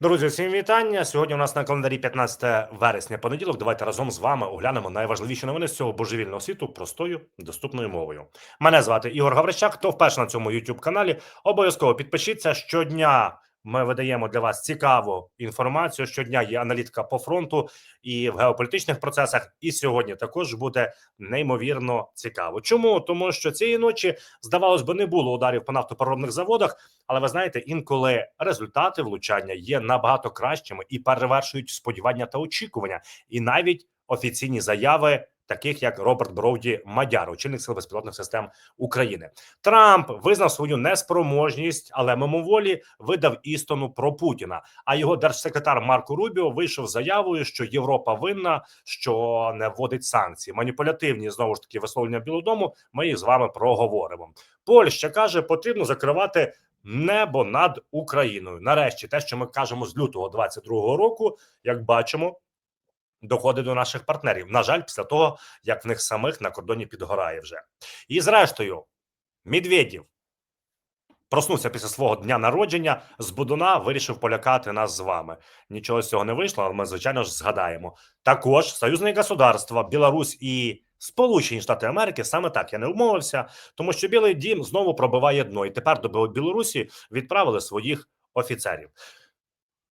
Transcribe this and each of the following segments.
Друзі, всім вітання. Сьогодні у нас на календарі 15 вересня понеділок. Давайте разом з вами оглянемо найважливіші новини з цього божевільного світу простою доступною мовою. Мене звати Ігор Гаврищак. Хто вперше на цьому youtube каналі? Обов'язково підпишіться щодня. Ми видаємо для вас цікаву інформацію. Щодня є аналітика по фронту і в геополітичних процесах. І сьогодні також буде неймовірно цікаво. Чому тому, що цієї ночі здавалось би не було ударів по нафтопереробних заводах, але ви знаєте, інколи результати влучання є набагато кращими і перевершують сподівання та очікування, і навіть офіційні заяви. Таких як Роберт Броуді Мадяр, очільник сил безпілотних систем України, Трамп визнав свою неспроможність, але мимоволі видав істону про Путіна. А його держсекретар Марко Рубіо вийшов з заявою, що Європа винна, що не вводить санкції. Маніпулятивні знову ж таки висловлення Білого Дому. Ми їх з вами проговоримо. Польща каже, потрібно закривати небо над Україною. Нарешті, те, що ми кажемо з лютого 22-го року, як бачимо. Доходить до наших партнерів. На жаль, після того як в них самих на кордоні підгорає вже. І зрештою, Медведєв проснувся після свого дня народження з Будуна, вирішив полякати нас з вами. Нічого з цього не вийшло, але ми, звичайно ж, згадаємо. Також союзне государства, Білорусь і Сполучені Штати Америки саме так я не умовився, тому що Білий Дім знову пробиває дно, і тепер до Білорусі відправили своїх офіцерів.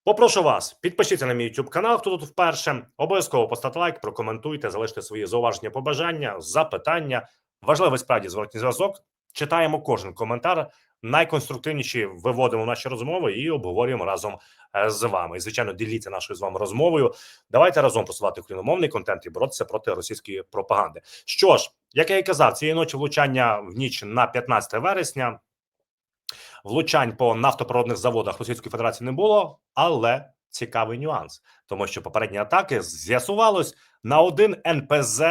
Попрошу вас, підпишіться на мій YouTube канал, хто тут вперше. Обов'язково поставте лайк, прокоментуйте, залиште свої зауваження, побажання, запитання. Важливий справді зворотній зв'язок. Читаємо кожен коментар. Найконструктивніші виводимо наші розмови і обговорюємо разом е, з вами. І звичайно, діліться нашою з вами розмовою. Давайте разом просувати україномовний контент і боротися проти російської пропаганди. Що ж, як я і казав, цієї ночі влучання в ніч на 15 вересня. Влучань по нафтопроводних заводах Російської Федерації не було, але цікавий нюанс, тому що попередні атаки з'ясувалось на один НПЗ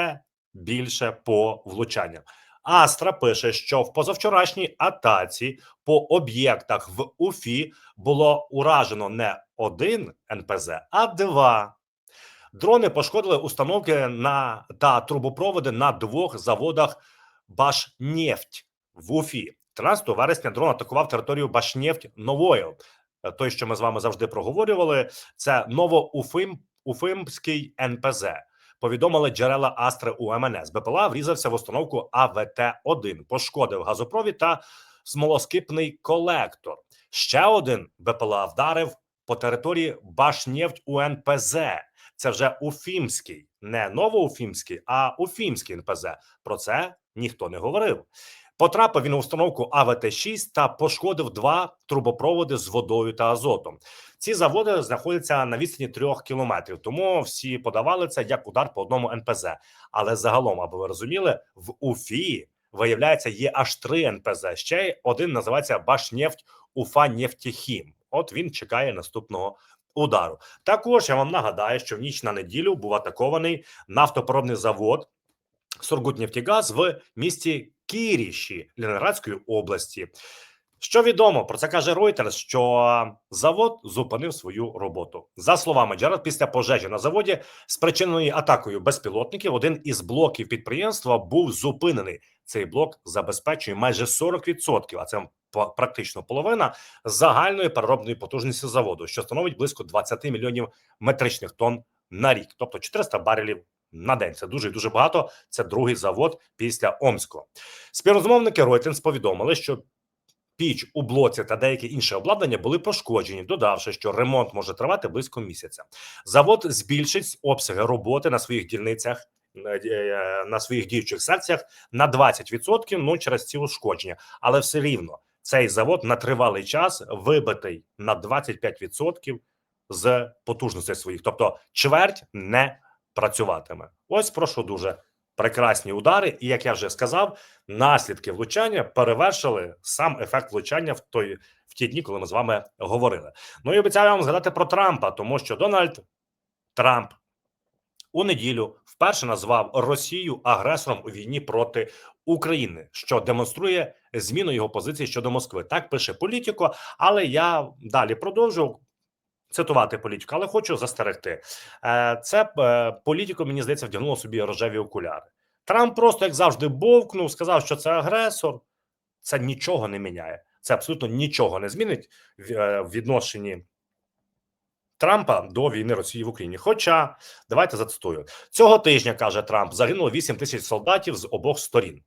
більше по влучанням. Астра пише, що в позавчорашній атаці по об'єктах в Уфі було уражено не один НПЗ, а два. Дрони пошкодили установки на та трубопроводи на двох заводах Башнефть в Уфі. 13 вересня дрон атакував територію Башнефть Новою. Е, Той, що ми з вами завжди проговорювали, це Новоуфим Уфимський НПЗ. Повідомили джерела Астри у МНС. БПЛА врізався в установку АВТ-1, пошкодив газопровід та смолоскипний колектор. Ще один БПЛА вдарив по території Башнефть УНПЗ. Це вже Уфімський, не Новоуфімський, а Уфімський НПЗ. Про це ніхто не говорив. Потрапив він у установку АВТ-6 та пошкодив два трубопроводи з водою та азотом. Ці заводи знаходяться на відстані трьох кілометрів, тому всі подавали це як удар по одному НПЗ. Але загалом, аби ви розуміли, в Уфі виявляється є аж три НПЗ. Ще один називається Башнефть Уфа Нефтехім. От він чекає наступного удару. Також я вам нагадаю, що в ніч на неділю був атакований нафтопоробний завод Сургутнефтегаз в місті Кіріші Ленінградської області. Що відомо про це каже Reuters, що завод зупинив свою роботу. За словами Джеред, після пожежі на заводі, спричиненої атакою безпілотників, один із блоків підприємства був зупинений. Цей блок забезпечує майже 40%, а це практично половина загальної переробної потужності заводу, що становить близько 20 мільйонів метричних тонн на рік, тобто 400 барелів на день. Це дуже дуже багато. Це другий завод після Омського. Співрозмовники Reuters повідомили, що піч у блоці та деякі інші обладнання були пошкоджені, додавши, що ремонт може тривати близько місяця. Завод збільшить обсяги роботи на своїх дільницях. На своїх діючих секціях на 20%, ну через ці ушкодження, але все рівно цей завод на тривалий час вибитий на 25% з потужностей своїх, тобто чверть не працюватиме. Ось прошу дуже прекрасні удари. І як я вже сказав, наслідки влучання перевершили сам ефект влучання в той в ті дні, коли ми з вами говорили. Ну і обіцяю вам згадати про Трампа, тому що Дональд Трамп у неділю вперше назвав Росію агресором у війні проти України, що демонструє зміну його позиції щодо Москви. Так пише політико, але я далі продовжу цитувати політику, але хочу застерегти. Е, це е, політико, мені здається, вдягнуло собі рожеві окуляри. Трамп просто як завжди бовкнув, сказав, що це агресор. Це нічого не міняє. Це абсолютно нічого не змінить в е, відношенні Трампа до війни Росії в Україні. Хоча давайте зацитую цього тижня, каже Трамп, загинуло 8 тисяч солдатів з обох сторін.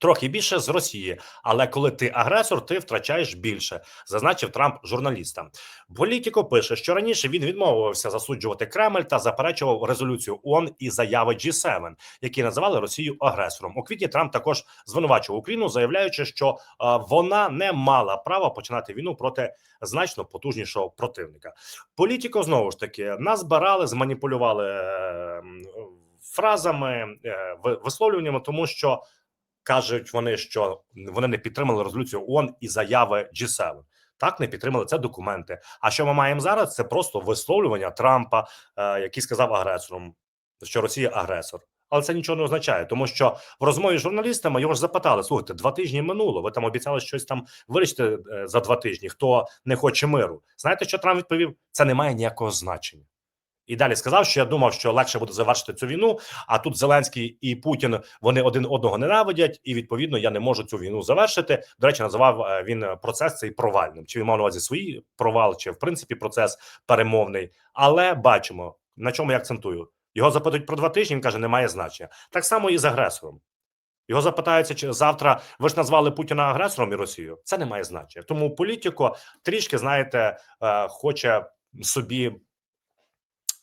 Трохи більше з Росії, але коли ти агресор, ти втрачаєш більше, зазначив Трамп журналістам. Політіко пише, що раніше він відмовився засуджувати Кремль та заперечував резолюцію ООН і заяви G7, які називали Росію агресором. У квітні Трамп також звинувачував Україну, заявляючи, що е, вона не мала права починати війну проти значно потужнішого противника. Політіко знову ж таки назбирали, зманіпулювали е, фразами, е, висловлюваннями, тому що кажуть вони, що вони не підтримали резолюцію ООН і заяви G7. Так, не підтримали це документи. А що ми маємо зараз? Це просто висловлювання Трампа, е, який сказав агресором, що Росія агресор. Але це нічого не означає, тому що в розмові з журналістами його ж запитали: слухайте, два тижні минуло. Ви там обіцяли щось там вирішити е, за два тижні. Хто не хоче миру? Знаєте, що Трамп відповів? Це не має ніякого значення. І далі сказав, що я думав, що легше буде завершити цю війну. А тут Зеленський і Путін вони один одного ненавидять, і відповідно я не можу цю війну завершити. До речі, називав е, він процес цей провальним. Чи він мав на увазі свій провал, чи в принципі процес перемовний. Але бачимо на чому я акцентую. Його запитують про два тижні. Він каже, немає значення. Так само і з агресором. Його запитаються, чи завтра ви ж назвали Путіна агресором і Росію. Це не має значення. Тому політико трішки знаєте, е, хоче собі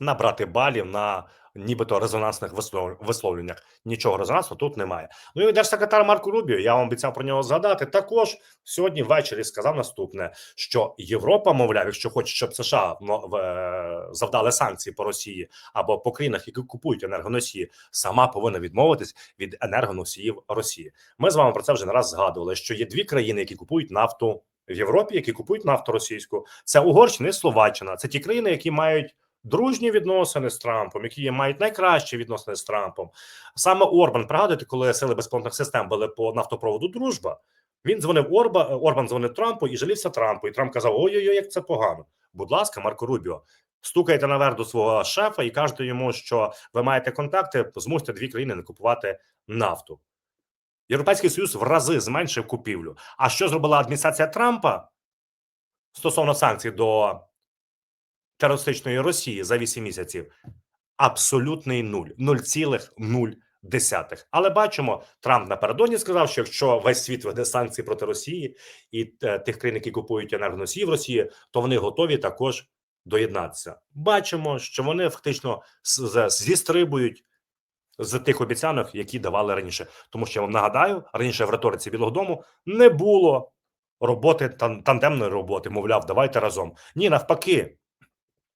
набрати балів на нібито резонансних вислов- висловлюваннях. Нічого резонансу тут немає. Ну і держсекретар Марко Рубіо, я вам обіцяв про нього згадати. Також сьогодні ввечері сказав наступне: що Європа, мовляв, якщо хоче, щоб США завдали санкції по Росії або по країнах, які купують енергоносії, сама повинна відмовитись від енергоносіїв Росії. Ми з вами про це вже не раз згадували. Що є дві країни, які купують нафту в Європі, які купують нафту російську. Це Угорщина і Словаччина. Це ті країни, які мають дружні відносини з Трампом, які мають найкращі відносини з Трампом. Саме Орбан, пригадуєте, коли сили безпілотних систем були по нафтопроводу Дружба. Він дзвонив Орба, Орбан дзвонив Трампу і жалівся Трампу. І Трамп казав: Ой-ой-ой, як це погано. Будь ласка, Марко Рубіо, стукайте наверх до свого шефа і кажете йому, що ви маєте контакти, змусьте дві країни не купувати нафту. Європейський Союз в рази зменшив купівлю. А що зробила адміністрація Трампа стосовно санкцій до терористичної Росії за 8 місяців? Абсолютний нуль 0,0. Але бачимо, Трамп напередодні сказав, що якщо весь світ веде санкції проти Росії і е, тих країн, які купують енергоносії в Росії, то вони готові також доєднатися. Бачимо, що вони фактично зістрибують з тих обіцянок, які давали раніше. Тому що я вам нагадаю, раніше в риториці Білого Дому не було роботи тандемної роботи. Мовляв, давайте разом. Ні, навпаки,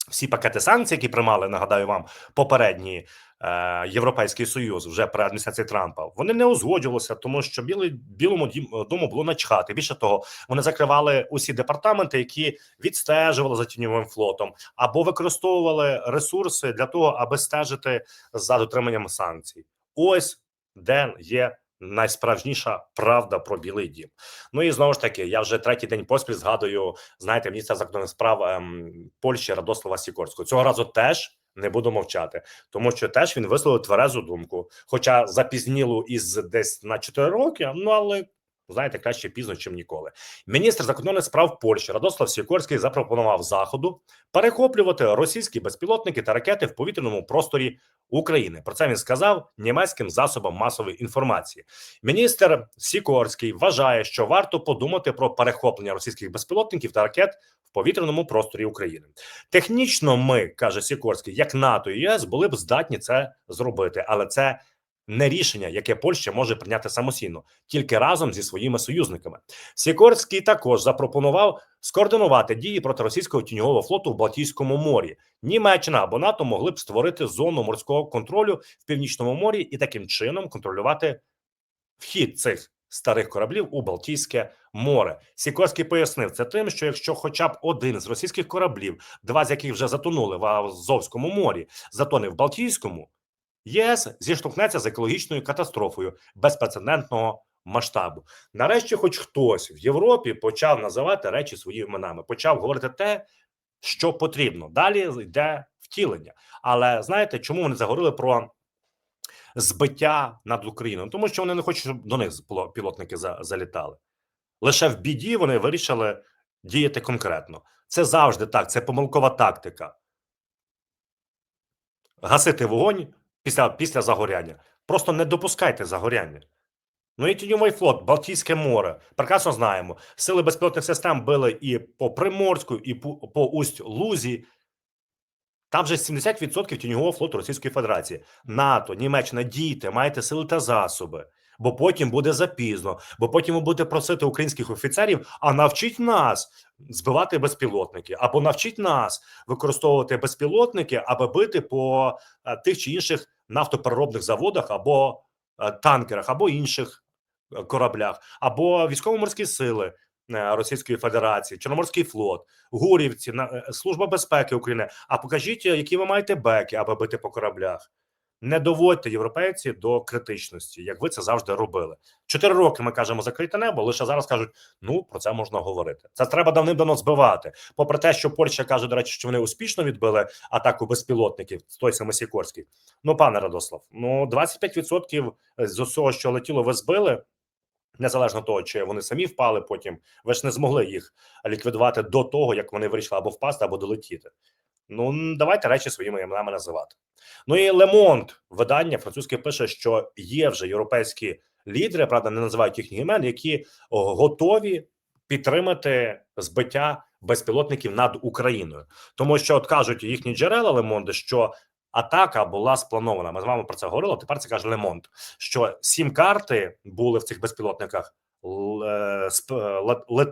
всі пакети санкцій, які приймали, нагадаю вам, попередні е, Європейський Союз вже при адміністрації Трампа, вони не узгоджувалися, тому що білий білому дім дому було начхати. Більше того, вони закривали усі департаменти, які відстежували за тіньовим флотом, або використовували ресурси для того, аби стежити за дотриманням санкцій. Ось де є найсправжніша правда про білий дім. Ну і знову ж таки, я вже третій день поспіль згадую, знаєте, міністра закордонних справ ем, Польщі Радослава Сікорського. Цього разу теж не буду мовчати, тому що теж він висловив тверезу думку, хоча запізнілу із десь на 4 роки, ну але. Знаєте, краще пізно, чим ніколи. Міністр закордонних справ Польщі Радослав Сікорський запропонував заходу перехоплювати російські безпілотники та ракети в повітряному просторі України. Про це він сказав німецьким засобам масової інформації. Міністр Сікорський вважає, що варто подумати про перехоплення російських безпілотників та ракет в повітряному просторі України. Технічно, ми каже Сікорський, як НАТО і ЄС були б здатні це зробити, але це. Не рішення, яке Польща може прийняти самостійно, тільки разом зі своїми союзниками. Сікорський також запропонував скоординувати дії проти російського тіньового флоту в Балтійському морі. Німеччина або НАТО могли б створити зону морського контролю в північному морі і таким чином контролювати вхід цих старих кораблів у Балтійське море. Сікорський пояснив це тим, що якщо хоча б один з російських кораблів, два з яких вже затонули в Азовському морі, затоне в Балтійському, ЄС зіштовхнеться з екологічною катастрофою безпрецедентного масштабу. Нарешті, хоч хтось в Європі почав називати речі своїми іменами, почав говорити те, що потрібно. Далі йде втілення. Але знаєте, чому вони заговорили про збиття над Україною? Тому що вони не хочуть, щоб до них пілотники залітали. Лише в біді вони вирішили діяти конкретно. Це завжди так. Це помилкова тактика. Гасити вогонь після, після загоряння. Просто не допускайте загоряння. Ну і тіньовий флот, Балтійське море. Прекрасно знаємо. Сили безпілотних систем били і по Приморську, і по, по Усть-Лузі. Там же 70% тіньового флоту Російської Федерації. НАТО, Німеччина, дійте, маєте сили та засоби. Бо потім буде запізно, бо потім ви будете просити українських офіцерів, а навчіть нас збивати безпілотники, або навчіть нас використовувати безпілотники, аби бити по е, тих чи інших нафтопереробних заводах або е, танкерах, або інших е, кораблях, або військово-морські сили е, Російської Федерації, Чорноморський флот, Гурівці, Служба безпеки України. А покажіть, які ви маєте беки, аби бити по кораблях. Не доводьте європейці до критичності, як ви це завжди робили. Чотири роки ми кажемо закрите небо. Лише зараз кажуть, ну про це можна говорити. Це треба давним-давно збивати. Попри те, що Польща каже, до речі, що вони успішно відбили атаку безпілотників, той самий Сікорський. Ну, пане Радослав, ну 25% з усього, що летіло, ви збили. Незалежно того, чи вони самі впали потім, ви ж не змогли їх ліквідувати до того, як вони вирішили або впасти, або долетіти. Ну давайте речі своїми іменами називати. Ну і Лемонт, видання французьке пише, що є вже європейські лідери, правда, не називають їхніх імен, які готові підтримати збиття безпілотників над Україною, тому що от кажуть їхні джерела Лемонди, що атака була спланована. Ми з вами про це говорили. Тепер це каже Лемонт, що сім карти були в цих безпілотниках е,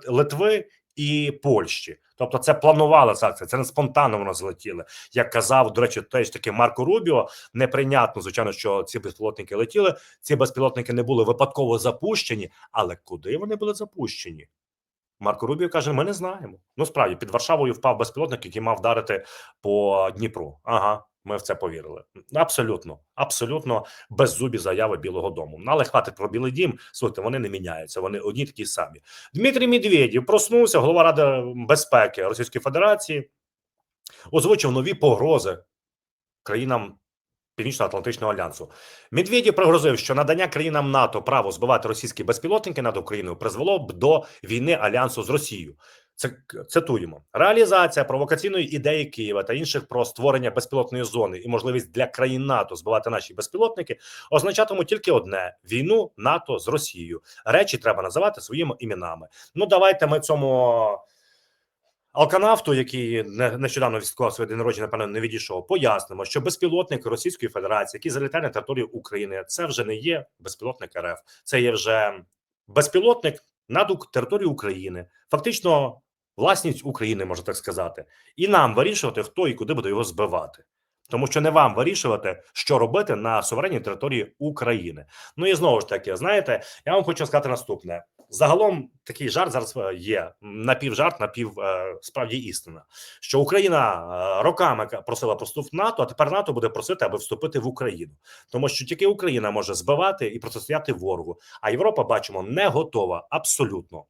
Литви і Польщі. Тобто, це планувала санкція, це не спонтанно воно злетіло. Як казав, до речі, теж таки Марко Рубіо. Неприйнятно, звичайно, що ці безпілотники летіли. Ці безпілотники не були випадково запущені, але куди вони були запущені? Марко Рубіо каже: ми не знаємо. Ну справді під Варшавою впав безпілотник, який мав вдарити по Дніпру. Ага, ми в це повірили. Абсолютно, абсолютно беззубі заяви Білого Дому. Але про Білий Дім. Слухайте, вони не міняються. Вони одні такі самі. Дмитрій Медведєв проснувся, голова Ради безпеки Російської Федерації, озвучив нові погрози країнам. Північно-Атлантичного альянсу Медведєв пригрозив, що надання країнам НАТО право збивати російські безпілотники над Україною призвело б до війни альянсу з Росією. Це цитуємо реалізація провокаційної ідеї Києва та інших про створення безпілотної зони і можливість для країн НАТО збивати наші безпілотники означатимуть тільки одне: війну НАТО з Росією. Речі треба називати своїми іменами. Ну давайте ми цьому Алканавту, який не- нещодавно відсвяткував своє день народження, напевно, не відійшов, пояснимо, що безпілотник Російської Федерації, який залітає на територію України, це вже не є безпілотник РФ, це є вже безпілотник над територією України, фактично власність України, можна так сказати, і нам вирішувати, хто і куди буде його збивати. Тому що не вам вирішувати, що робити на суверенній території України. Ну і знову ж таки, знаєте, я вам хочу сказати наступне: загалом такий жарт зараз е, є напівжарт, напів е, справді істина, що Україна е, роками просила про вступ в НАТО, а тепер НАТО буде просити, аби вступити в Україну, тому що тільки Україна може збивати і протистояти ворогу. А Європа бачимо не готова абсолютно.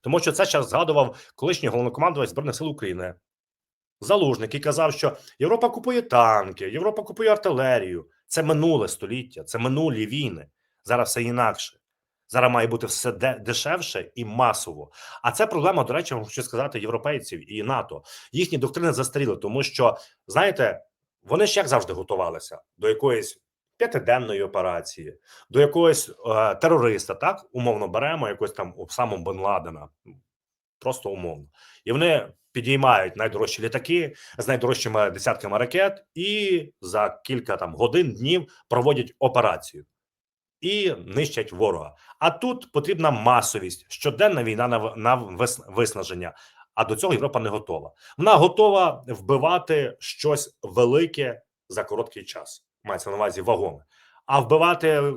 Тому що це зараз згадував колишній головнокомандувач збройних сил України Залужник, який казав, що Європа купує танки, Європа купує артилерію. Це минуле століття, це минулі війни. Зараз все інакше. Зараз має бути все дешевше і масово. А це проблема, до речі, хочу сказати, європейців і НАТО. Їхні доктрини застаріли, тому що знаєте, вони ж як завжди готувалися до якоїсь п'ятиденної операції, до якогось е, терориста, так умовно беремо якось там самого Бен Ладена, просто умовно, і вони підіймають найдорожчі літаки з найдорожчими десятками ракет, і за кілька там годин днів проводять операцію і нищать ворога. А тут потрібна масовість, щоденна війна на, на виснаження. А до цього Європа не готова. Вона готова вбивати щось велике за короткий час. Мається на увазі вагоме. А вбивати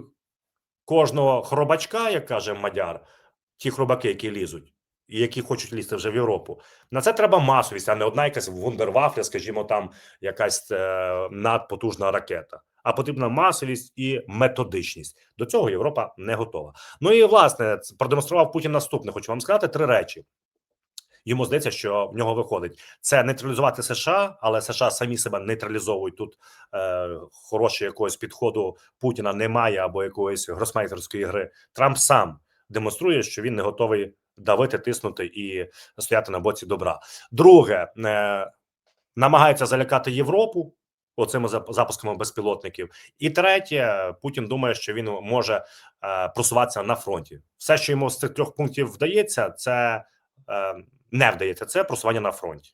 кожного хробачка, як каже Мадяр, ті хробаки, які лізуть, і які хочуть лізти вже в Європу. На це треба масовість, а не одна якась вундервафля, скажімо, там якась е, надпотужна ракета. А потрібна масовість і методичність. До цього Європа не готова. Ну і власне продемонстрував Путін наступне. Хочу вам сказати три речі. Йому здається, що в нього виходить це нейтралізувати США, але США самі себе нейтралізовують тут. Е, хорошого якогось підходу Путіна немає або якоїсь гросмейтерської гри. Трамп сам демонструє, що він не готовий давити, тиснути і стояти на боці добра. Друге, е, намагається залякати Європу оцими зап- запусками безпілотників. І третє, Путін думає, що він може е, просуватися на фронті. Все, що йому з цих трьох пунктів вдається, це е, не вдається. Це просування на фронті.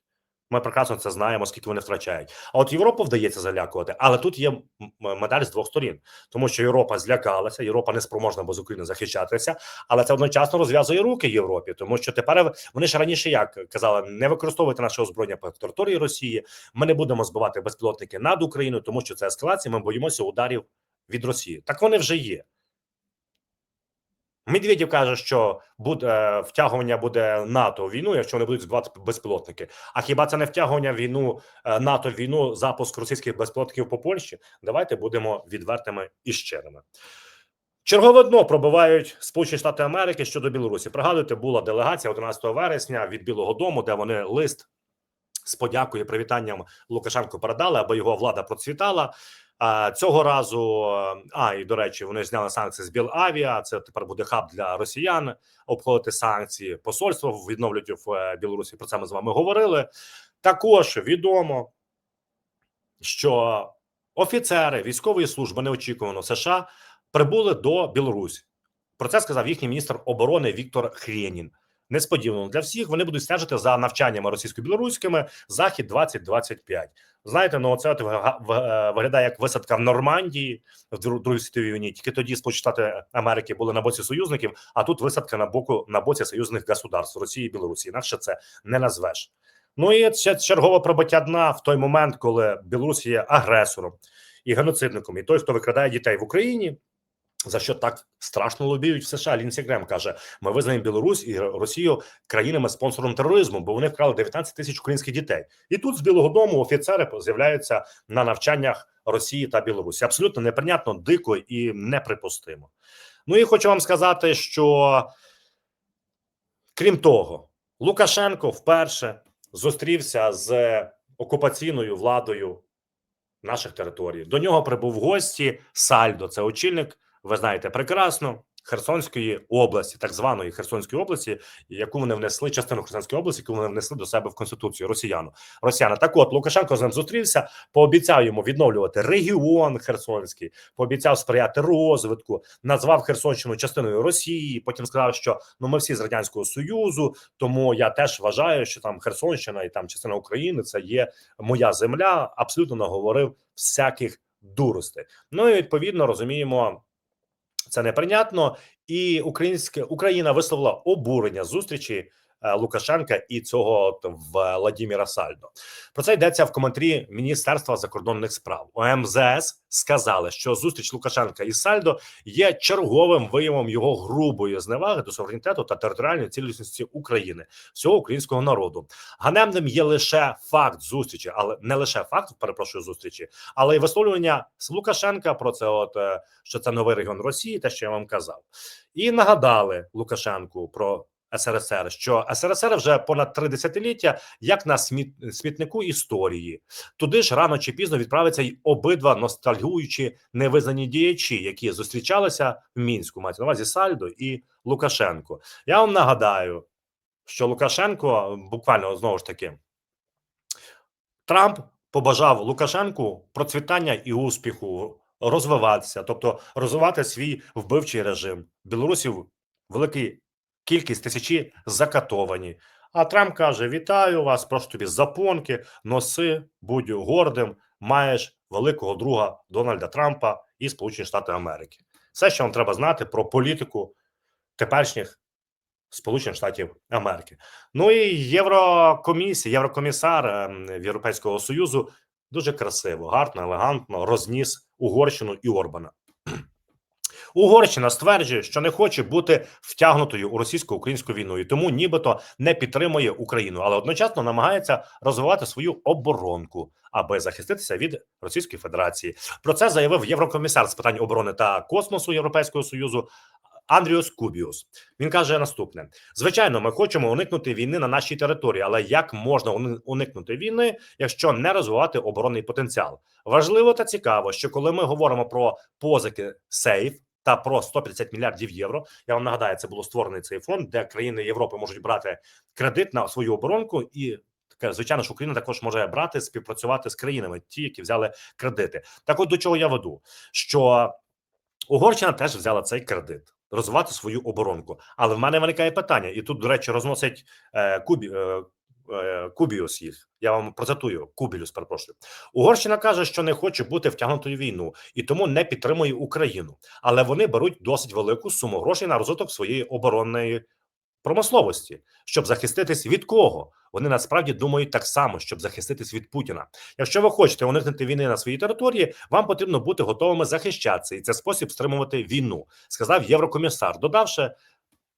Ми прекрасно це знаємо, скільки вони втрачають. А от Європу вдається залякувати, але тут є медаль з двох сторін, тому що Європа злякалася, Європа не спроможна без України захищатися, але це одночасно розв'язує руки Європі, тому що тепер вони ж раніше як казали, не використовуйте наше озброєння по території Росії. Ми не будемо збивати безпілотники над Україною, тому що це ескалація. Ми боїмося ударів від Росії. Так вони вже є. Медведєв каже, що буде втягування буде НАТО в війну, якщо вони будуть збивати безпілотники. А хіба це не втягування війну е, НАТО в війну, запуск російських безпілотників по Польщі? Давайте будемо відвертими і щирими. Чергове дно пробивають Сполучені Штати Америки щодо Білорусі. Пригадуєте, була делегація 11 вересня від Білого Дому, де вони лист з подякою, привітанням Лукашенко передали, аби його влада процвітала. Цього разу, а і до речі, вони зняли санкції з Білавіа. Це тепер буде хаб для росіян обходити санкції. Посольство відновлюють в е, Білорусі. Про це ми з вами говорили. Також відомо, що офіцери військової служби неочікувано США прибули до Білорусі. Про це сказав їхній міністр оборони Віктор Хрєнін. Несподівано для всіх вони будуть стежити за навчаннями російсько-білоруськими захід 2025 Знаєте, ну це е, виглядає як висадка в Нормандії в Дру- Другій світовій війні. Тільки тоді Сполучені Штати Америки були на боці союзників, а тут висадка на боку на боці союзних государств Росії і Білорусі. Інакше це не назвеш. Ну і ще чергове пробиття дна в той момент, коли Білорусь є агресором і геноцидником, і той, хто викрадає дітей в Україні. За що так страшно лобіють в США? Лінсі Грем каже: ми визнаємо Білорусь і Росію країнами спонсором тероризму, бо вони вкрали 19 тисяч українських дітей. І тут з Білого Дому офіцери з'являються на навчаннях Росії та Білорусі. Абсолютно неприйнятно, дико і неприпустимо. Ну і хочу вам сказати, що крім того, Лукашенко вперше зустрівся з окупаційною владою наших територій. До нього прибув гості Сальдо. Це очільник, ви знаєте прекрасно. Херсонської області, так званої Херсонської області, яку вони внесли частину Херсонської області, яку вони внесли до себе в конституцію росіяну. Росіяни. Так, от Лукашенко з ним зустрівся, пообіцяв йому відновлювати регіон Херсонський, пообіцяв сприяти розвитку, назвав Херсонщину частиною Росії. Потім сказав, що ну ми всі з радянського союзу, тому я теж вважаю, що там Херсонщина і там частина України це є моя земля. Абсолютно наговорив всяких дуростей. Ну і відповідно розуміємо. Це неприйнятно, і українська Україна висловила обурення зустрічі Лукашенка і цього Владіміра Сальдо. Про це йдеться в коментарі Міністерства закордонних справ. У МЗС сказали, що зустріч Лукашенка і Сальдо є черговим виявом його грубої зневаги до суверенітету та територіальної цілісності України, всього українського народу. Ганебним є лише факт зустрічі, але не лише факт, перепрошую зустрічі, але й висловлювання Лукашенка про це, от е, що це новий регіон Росії, те, що я вам казав, і нагадали Лукашенку про. СРСР, що СРСР вже понад три десятиліття як на сміт, смітнику історії. Туди ж рано чи пізно відправиться й обидва ностальгуючі невизнані діячі, які зустрічалися в мінську. Мається на увазі Сальдо і Лукашенко. Я вам нагадаю, що Лукашенко буквально знову ж таки Трамп побажав Лукашенку процвітання і успіху, розвиватися, тобто розвивати свій вбивчий режим. Білорусів великий кількість тисячі закатовані. А Трамп каже: Вітаю вас, прошу тобі запонки, носи, будь гордим. Маєш великого друга Дональда Трампа і Сполучені Штати Америки. Все, що вам треба знати про політику теперішніх Сполучених Штатів Америки. Ну і Єврокомісія, Єврокомісар ем, Європейського Союзу дуже красиво, гарно, елегантно розніс Угорщину і Орбана. Угорщина стверджує, що не хоче бути втягнутою у російсько-українську війну, і тому нібито не підтримує Україну, але одночасно намагається розвивати свою оборонку, аби захиститися від Російської Федерації. Про це заявив єврокомісар з питань оборони та космосу Європейського союзу. Андріус Кубіус він каже наступне: звичайно, ми хочемо уникнути війни на нашій території, але як можна уникнути війни, якщо не розвивати оборонний потенціал? Важливо та цікаво, що коли ми говоримо про позики сейф та про 150 мільярдів євро. Я вам нагадаю, це було створений цей фонд, де країни Європи можуть брати кредит на свою оборонку, і звичайно, що Україна також може брати співпрацювати з країнами, ті, які взяли кредити. Так, от до чого я веду, що Угорщина теж взяла цей кредит. Розвивати свою оборонку, але в мене виникає питання, і тут, до речі, розносить е, Кубі, е, Кубіус їх. Я вам процитую Кубілюс, перепрошую. Угорщина каже, що не хоче бути втягнутою в війну і тому не підтримує Україну, але вони беруть досить велику суму грошей на розвиток своєї оборонної промисловості, щоб захиститись від кого? Вони насправді думають так само, щоб захиститись від Путіна. Якщо ви хочете уникнути війни на своїй території, вам потрібно бути готовими захищатися, і це спосіб стримувати війну, сказав єврокомісар, додавши,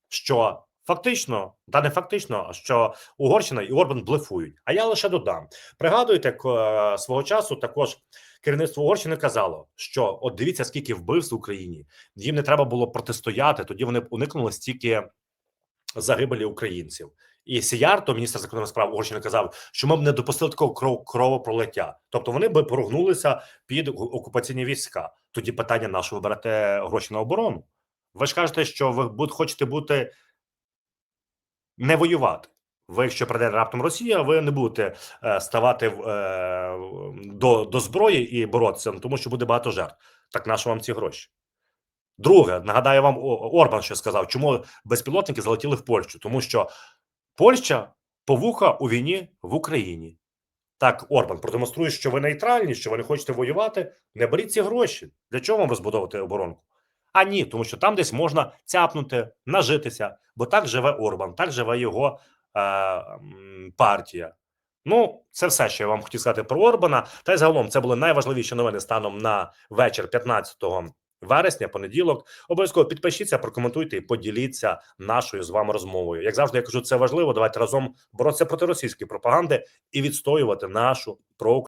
що фактично, та не фактично, що Угорщина і Орбан блефують. А я лише додам: пригадуєте, е, свого часу також керівництво Угорщини казало, що от дивіться, скільки вбивств в Україні. Їм не треба було протистояти. Тоді вони б уникнули стільки загибелі українців. І Сіярто, міністр закордонних справ Угорщини, казав, що ми б не допустили такого кров, кровопролиття. Тобто вони б прогнулися під окупаційні війська. Тоді питання на що ви берете гроші на оборону? Ви ж кажете, що ви хочете бути не воювати. Ви, якщо прийде раптом Росія, ви не будете е, ставати е, до, до зброї і боротися, ну, тому що буде багато жертв. Так на що вам ці гроші? Друге, нагадаю вам, Орбан ще сказав, чому безпілотники залетіли в Польщу, тому що Польща повуха у війні в Україні. Так, Орбан продемонструє, що ви нейтральні, що ви не хочете воювати. Не беріть ці гроші. Для чого вам розбудовувати оборонку? А ні, тому що там десь можна цяпнути, нажитися, бо так живе Орбан, так живе його е, партія. Ну, це все, що я вам хотів сказати про Орбана. Та й загалом це були найважливіші новини станом на вечір 15 вересня, понеділок. Обов'язково підпишіться, прокоментуйте і поділіться нашою з вами розмовою. Як завжди, я кажу, це важливо. Давайте разом боротися проти російської пропаганди і відстоювати нашу про